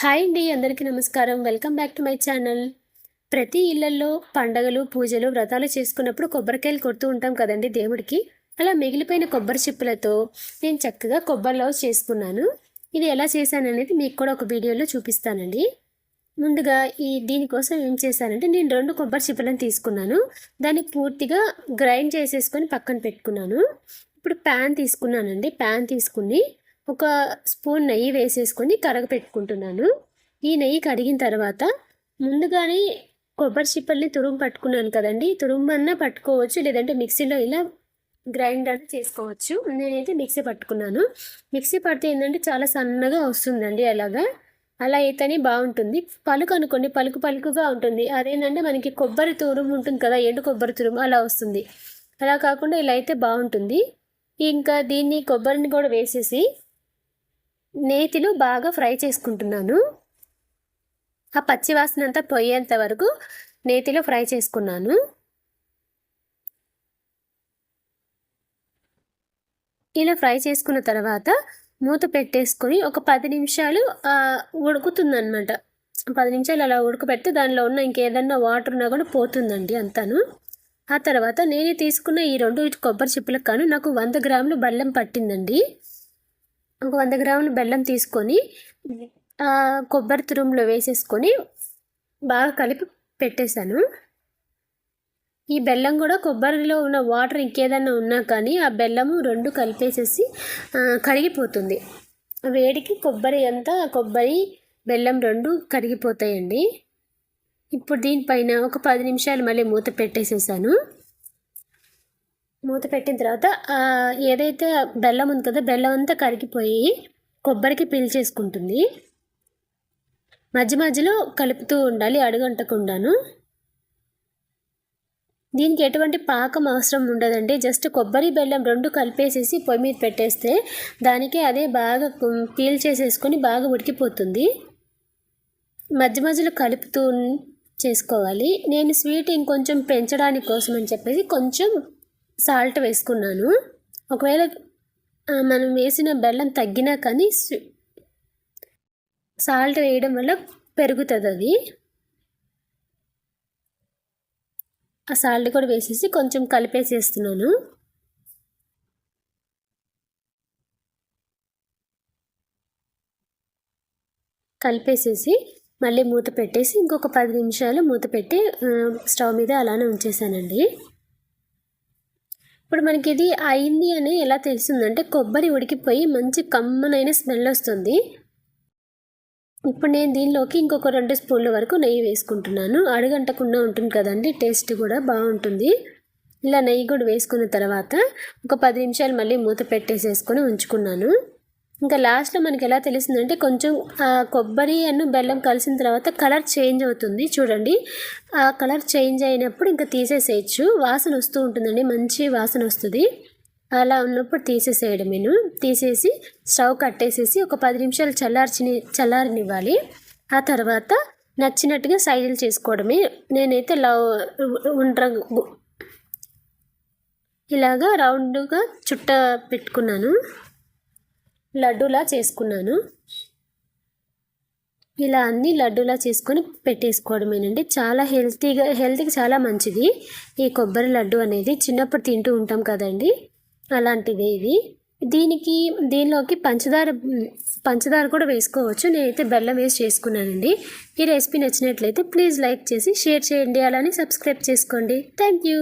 Hi అండి అందరికీ నమస్కారం. Welcome back to my channel. ప్రతి ఇళ్ళలో పండగలు పూజలు వ్రతాలు చేసుకున్నప్పుడు కొబ్బరికాయలు కొడుతూ ఉంటాం కదండి దేవుడికి. అలా మిగిలిపోయిన కొబ్బరి చిప్పులతో నేను చక్కగా కొబ్బరి లవ్ చేసుకున్నాను. ఇది ఎలా చేశాననేది మీకు కూడా ఒక వీడియోలో చూపిస్తానండి. ముందుగా ఈ దీనికోసం ఏం చేశానంటే నేను రెండు కొబ్బరి చిప్పలను తీసుకున్నాను. దాన్ని పూర్తిగా గ్రైండ్ చేసేసుకొని పక్కన పెట్టుకున్నాను. ఇప్పుడు ప్యాన్ తీసుకున్నానండి. ప్యాన్ తీసుకుని ఒక స్పూన్ నెయ్యి వేసేసుకొని కరగ పెట్టుకుంటున్నాను ఈ నెయ్యి కడిగిన తర్వాత ముందుగానే కొబ్బరి చిప్పల్ని తురుము పట్టుకున్నాను కదండి. తురుమన్నా పట్టుకోవచ్చు లేదంటే మిక్సీలో ఇలా గ్రైండ్ అని చేసుకోవచ్చు. నేనైతే మిక్సీ పట్టుకున్నాను. మిక్సీ పడితే ఏంటంటే చాలా సన్నగా వస్తుందండి అలాగా. అలా అయితేనే బాగుంటుంది. పలుకు అనుకోండి పలుకు పలుకుగా ఉంటుంది. అదేంటంటే మనకి కొబ్బరి తురుము ఉంటుంది కదా ఎండు కొబ్బరి తురుము అలా వస్తుంది. అలా కాకుండా ఇలా అయితే బాగుంటుంది. ఇంకా దీన్ని కొబ్బరిని కూడా వేసేసి నేతిలో బాగా ఫ్రై చేసుకుంటున్నాను. ఆ పచ్చి వాసన అంతా పోయేంత వరకు నేతిలో ఫ్రై చేసుకున్నాను. ఇలా ఫ్రై చేసుకున్న తర్వాత మూత పెట్టేసుకొని ఒక పది నిమిషాలు ఉడుకుతుందనమాట పది నిమిషాలు అలా ఉడకబెడితే దానిలో ఉన్న ఇంకేదన్నా వాటర్ ఉన్నా కూడా పోతుందండి అంతాను. ఆ తర్వాత నేను తీసుకున్న ఈ రెండు కొబ్బరి చిప్పులకు కాను నాకు వంద గ్రాములు బెల్లం పట్టిందండి. ఒక వంద గ్రాముల బెల్లం తీసుకొని కొబ్బరి తురుములో వేసేసుకొని బాగా కలిపి పెట్టేశాను. ఈ బెల్లం కూడా కొబ్బరిలో ఉన్న వాటర్ ఇంకేదన్నా ఉన్నా కానీ ఆ బెల్లము రెండు కలిపేసేసి కరిగిపోతుంది. వేడికి కొబ్బరి అంతా కొబ్బరి బెల్లం రెండు కరిగిపోతాయండి. ఇప్పుడు దీనిపైన ఒక పది నిమిషాలు మళ్ళీ మూత పెట్టేసేసాను. మూత పెట్టిన తర్వాత ఏదైతే బెల్లం ఉంది కదా బెల్లం అంతా కరిగిపోయి కొబ్బరికి పీల్చేసుకుంటుంది మధ్య మధ్యలో కలుపుతూ ఉండాలి అడుగంటకుండాను. దీనికి ఎటువంటి పాకం అవసరం ఉండదండి. జస్ట్ కొబ్బరి బెల్లం రెండు కలిపేసేసి పొయ్యి మీద పెట్టేస్తే దానికే అదే బాగా పీల్ చేసేసుకొని బాగా ఉడికిపోతుంది. మధ్య మధ్యలో కలుపుతూ చేసుకోవాలి. నేను స్వీట్ ఇంకొంచెం పెంచడానికి కోసం అని చెప్పేసి కొంచెం సాల్ట్ వేసుకున్నాను. ఒకవేళ మనం వేసిన బెల్లం తగ్గినా కానీ సాల్ట్ వేయడం వల్ల పెరుగుతుంది అది ఆ సాల్ట్ కూడా వేసేసి కొంచెం కలిపేసేస్తున్నాను. కలిపేసేసి మళ్ళీ మూత పెట్టేసి ఇంకొక పది నిమిషాలు మూత పెట్టి స్టవ్ మీద అలానే ఉంచేసానండి. ఇప్పుడు మనకి ఇది అయింది అని ఎలా తెలుస్తుందంటే కొబ్బరి ఉడికిపోయి మంచి కమ్మనైన స్మెల్ వస్తుంది. ఇప్పుడు నేను దీనిలోకి ఇంకొక రెండు స్పూన్ల వరకు నెయ్యి వేసుకుంటున్నాను. అడుగంటకుండా ఉంటుంది కదండి టేస్ట్ కూడా బాగుంటుంది. ఇలా నెయ్యి కూడా వేసుకున్న తర్వాత ఒక పది నిమిషాలు మళ్ళీ మూత పెట్టేసేసుకొని ఉంచుకున్నాను. ఇంకా లాస్ట్లో మనకి ఎలా తెలిసిందంటే కొంచెం కొబ్బరి అన్ను బెల్లం కలిసిన తర్వాత కలర్ చేంజ్ అవుతుంది చూడండి. ఆ కలర్ చేంజ్ అయినప్పుడు ఇంకా తీసేసేయచ్చు. వాసన వస్తూ ఉంటుందండి మంచి వాసన వస్తుంది. అలా ఉన్నప్పుడు తీసేసేయడం నేను తీసేసి స్టవ్ కట్టేసేసి ఒక పది నిమిషాలు చల్లార్చిని చల్లారనివ్వాలి. ఆ తర్వాత నచ్చినట్టుగా సైజులు చేసుకోవడమే. నేనైతే లవ్ ఉండ్ర ఇలాగా రౌండ్గా చుట్ట పెట్టుకున్నాను. లడ్డూలా చేసుకున్నాను. ఇలా అన్నీ లడ్డూలా చేసుకొని పెట్టేసుకోవడమేనండి. చాలా హెల్తీగా హెల్త్కి చాలా మంచిది. ఈ కొబ్బరి లడ్డు అనేది చిన్నప్పుడు తింటూ ఉంటాం కదండి. అలాంటిది ఇది దీనికి దీనిలోకి పంచదార పంచదార కూడా వేసుకోవచ్చు. నేనైతే బెల్లం వేసి చేసుకున్నానండి. ఈ రెసిపీ నచ్చినట్లయితే ప్లీజ్ లైక్ చేసి షేర్ చేయండి. అలానే సబ్స్క్రైబ్ చేసుకోండి. Thank you.